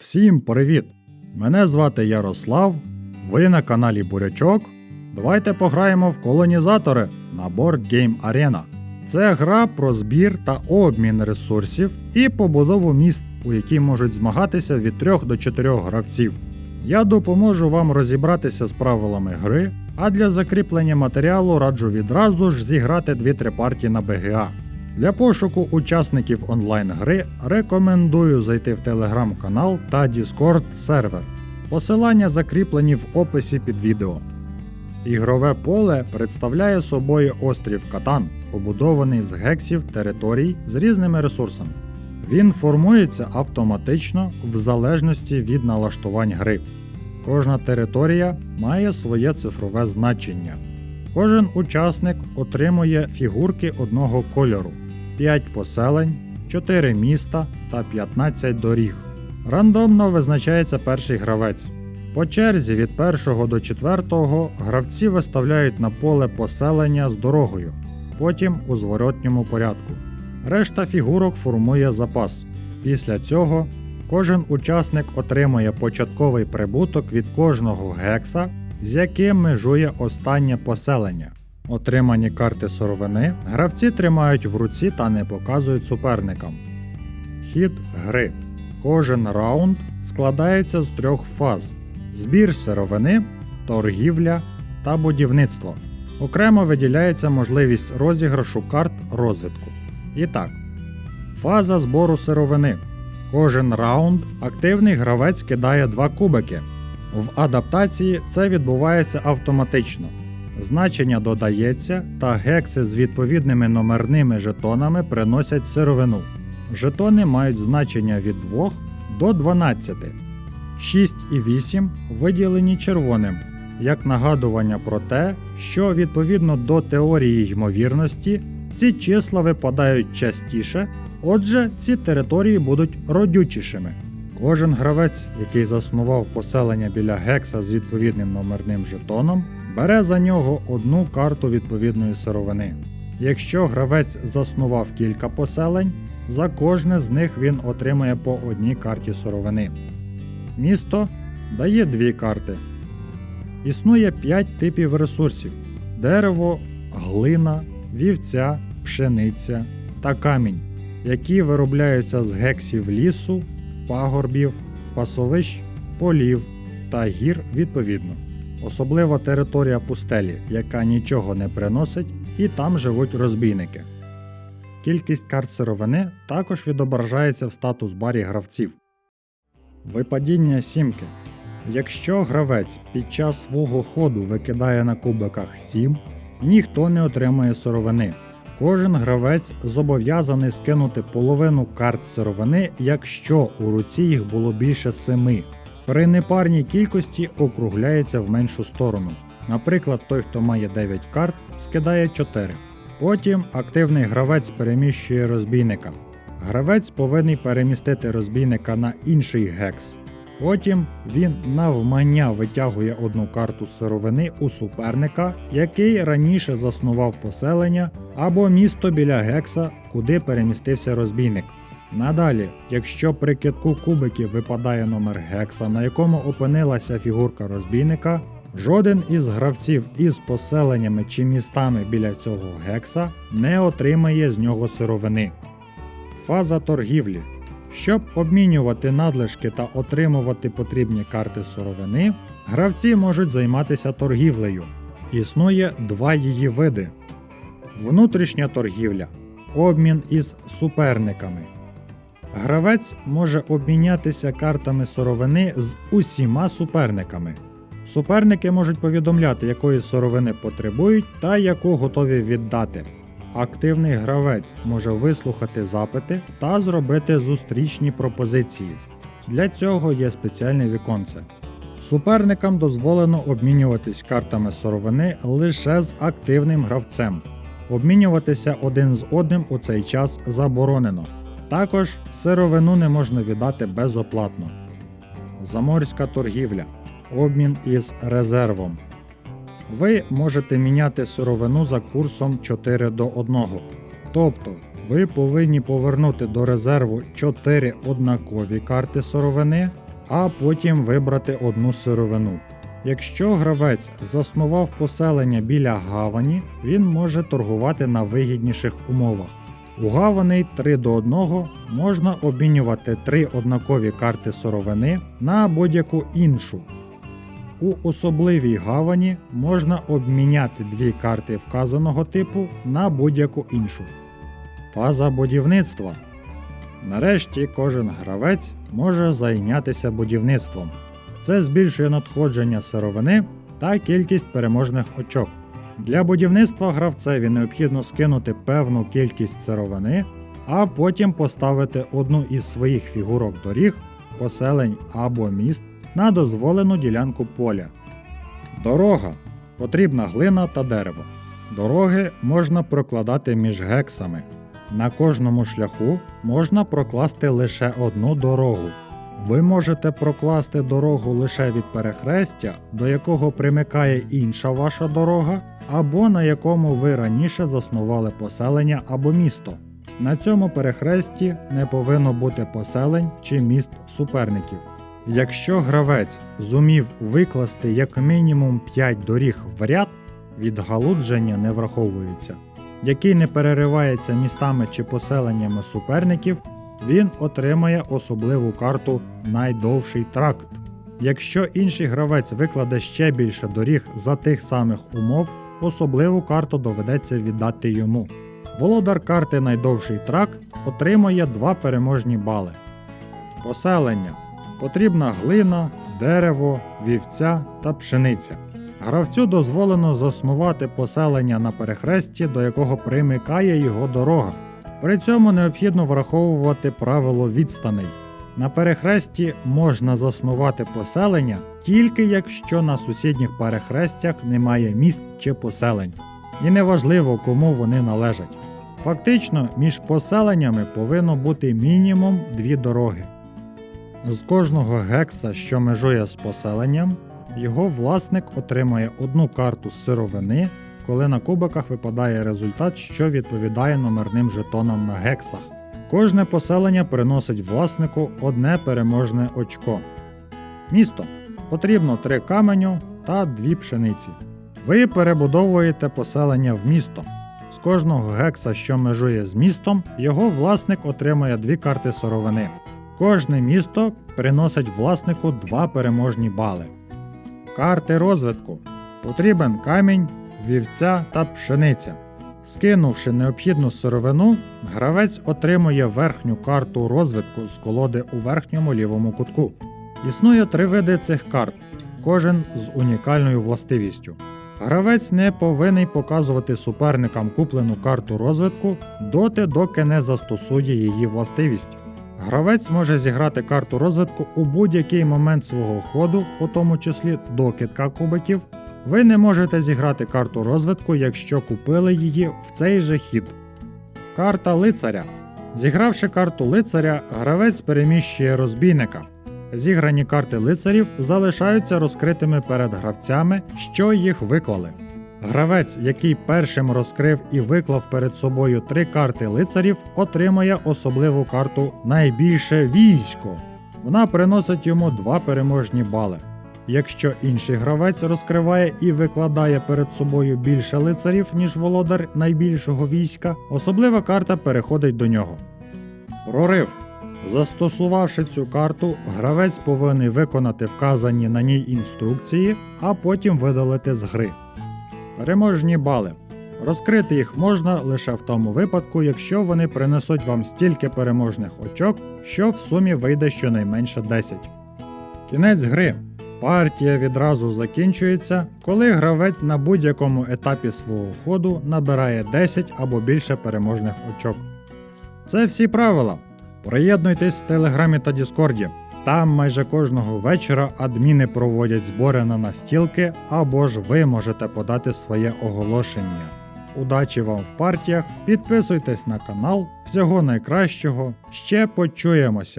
Всім привіт! Мене звати Ярослав. Ви на каналі Бурячок. Давайте пограємо в колонізатори на Board Game Arena. Це гра про збір та обмін ресурсів і побудову міст, у які можуть змагатися від 3 до 4 гравців. Я допоможу вам розібратися з правилами гри, а для закріплення матеріалу раджу відразу ж зіграти 2-3 партії на БГА. Для пошуку учасників онлайн-гри рекомендую зайти в телеграм-канал та Discord сервер. Посилання закріплені в описі під відео. Ігрове поле представляє собою острів Катан, побудований з гексів територій з різними ресурсами. Він формується автоматично в залежності від налаштувань гри. Кожна територія має своє цифрове значення. Кожен учасник отримує фігурки одного кольору, 5 поселень, 4 міста та 15 доріг. Рандомно визначається перший гравець. По черзі від 1 до 4 гравці виставляють на поле поселення з дорогою, потім у зворотньому порядку. Решта фігурок формує запас. Після цього кожен учасник отримує початковий прибуток від кожного гекса, з яким межує останнє поселення. Отримані карти сировини гравці тримають в руці та не показують суперникам. Хід гри. Кожен раунд складається з трьох фаз: збір сировини, торгівля та будівництво. Окремо виділяється можливість розіграшу карт розвитку. І так, фаза збору сировини. Кожен раунд активний гравець кидає два кубики. В адаптації це відбувається автоматично. Значення додається, та гекси з відповідними номерними жетонами приносять сировину. Жетони мають значення від 2 до 12. 6 і 8 виділені червоним, як нагадування про те, що відповідно до теорії ймовірності ці числа випадають частіше, отже, ці території будуть родючішими. Кожен гравець, який заснував поселення біля гекса з відповідним номерним жетоном, бере за нього одну карту відповідної сировини. Якщо гравець заснував кілька поселень, за кожне з них він отримає по одній карті сировини. Місто дає дві карти. Існує 5 типів ресурсів: дерево, глина, вівця, пшениця та камінь, які виробляються з гексів лісу, пагорбів, пасовищ, полів та гір відповідно. Особлива територія пустелі, яка нічого не приносить, і там живуть розбійники. Кількість карт сировини також відображається в статус барі гравців. Випадіння сімки. Якщо гравець під час свого ходу викидає на кубиках 7, ніхто не отримує сировини. Кожен гравець зобов'язаний скинути половину карт сировини, якщо у руці їх було більше 7. При непарній кількості округляється в меншу сторону. Наприклад, той, хто має 9 карт, скидає 4. Потім активний гравець переміщує розбійника. Гравець повинен перемістити розбійника на інший гекс. Потім він навмання витягує одну карту сировини у суперника, який раніше заснував поселення або місто біля гекса, куди перемістився розбійник. Надалі, якщо при китку кубиків випадає номер гекса, на якому опинилася фігурка розбійника, жоден із гравців із поселеннями чи містами біля цього гекса не отримає з нього сировини. Фаза торгівлі. Щоб обмінювати надлишки та отримувати потрібні карти сировини, гравці можуть займатися торгівлею. Існує два її види: внутрішня торгівля обмін із суперниками. Гравець може обмінятися картами сировини з усіма суперниками. Суперники можуть повідомляти, якої сировини потребують та яку готові віддати. Активний гравець може вислухати запити та зробити зустрічні пропозиції. Для цього є спеціальне віконце. Суперникам дозволено обмінюватись картами сировини лише з активним гравцем. Обмінюватися один з одним у цей час заборонено. Також сировину не можна віддати безоплатно. Заморська торгівля. Обмін із резервом. Ви можете міняти сировину за курсом 4 до 1. Тобто ви повинні повернути до резерву 4 однакові карти сировини а потім вибрати одну сировину. Якщо гравець заснував поселення біля гавані, він може торгувати на вигідніших умовах. У гавани 3 до 1 можна обмінювати три однакові карти сировини на будь-яку іншу. У особливій гавані можна обміняти дві карти вказаного типу на будь-яку іншу. Фаза будівництва. Нарешті кожен гравець може зайнятися будівництвом. Це збільшує надходження сировини та кількість переможних очок. Для будівництва гравцеві необхідно скинути певну кількість сировини, а потім поставити одну із своїх фігурок доріг, поселень або міст на дозволену ділянку поля. Дорога потрібна глина та дерево. Дороги можна прокладати між гексами. На кожному шляху можна прокласти лише одну дорогу. Ви можете прокласти дорогу лише від перехрестя, до якого примикає інша ваша дорога, або на якому ви раніше заснували поселення або місто. На цьому перехресті не повинно бути поселень чи міст суперників. Якщо гравець зумів викласти як мінімум 5 доріг в ряд, відгалудження не враховується, який не переривається містами чи поселеннями суперників, він отримає особливу карту Найдовший тракт. Якщо інший гравець викладе ще більше доріг за тих самих умов, особливу карту доведеться віддати йому. Володар карти Найдовший тракт отримує 2 переможні бали. Поселення. Потрібна глина, дерево, вівця та пшениця. Гравцю дозволено заснувати поселення на перехресті, до якого примикає його дорога. При цьому необхідно враховувати правило відстаней. На перехресті можна заснувати поселення тільки якщо на сусідніх перехрестях немає міст чи поселень. І неважливо, кому вони належать. Фактично, між поселеннями повинно бути мінімум дві дороги. З кожного гекса, що межує з поселенням, його власник отримає одну карту з сировини, коли на кубиках випадає результат, що відповідає номерним жетонам на гексах. Кожне поселення приносить власнику одне переможне очко. Місто. Потрібно три каменю та дві пшениці. Ви перебудовуєте поселення в місто. З кожного гекса, що межує з містом, його власник отримує дві карти сировини. Кожне місто приносить власнику два переможні бали. Карти розвитку. Потрібен камінь, вівця та пшениця. Скинувши необхідну сировину, гравець отримує верхню карту розвитку з колоди у верхньому лівому кутку. Існує три види цих карт, кожен з унікальною властивістю. Гравець не повинен показувати суперникам куплену карту розвитку доти, доки не застосує її властивість. Гравець може зіграти карту розвитку у будь-який момент свого ходу, у тому числі до китка кубиків. Ви не можете зіграти карту розвитку, якщо купили її в цей же хід. Карта лицаря. Зігравши карту лицаря, гравець переміщує розбійника. Зіграні карти лицарів залишаються розкритими перед гравцями, що їх виклали. Гравець, який першим розкрив і виклав перед собою три карти лицарів, отримає особливу карту Найбільше військо. Вона приносить йому два переможні бали. Якщо інший гравець розкриває і викладає перед собою більше лицарів, ніж володар найбільшого війська, особлива карта переходить до нього. Прорив. Застосувавши цю карту, гравець повинен виконати вказані на ній інструкції, а потім видалити з гри. Переможні бали. Розкрити їх можна лише в тому випадку, якщо вони принесуть вам стільки переможних очок, що в сумі вийде щонайменше 10. Кінець гри. Партія відразу закінчується, коли гравець на будь-якому етапі свого ходу набирає 10 або більше переможних очок. Це всі правила. Приєднуйтесь в Телеграмі та Діскорді. Там майже кожного вечора адміни проводять збори на настілки, або ж ви можете подати своє оголошення. Удачі вам в партіях, підписуйтесь на канал. Всього найкращого. Ще почуємося!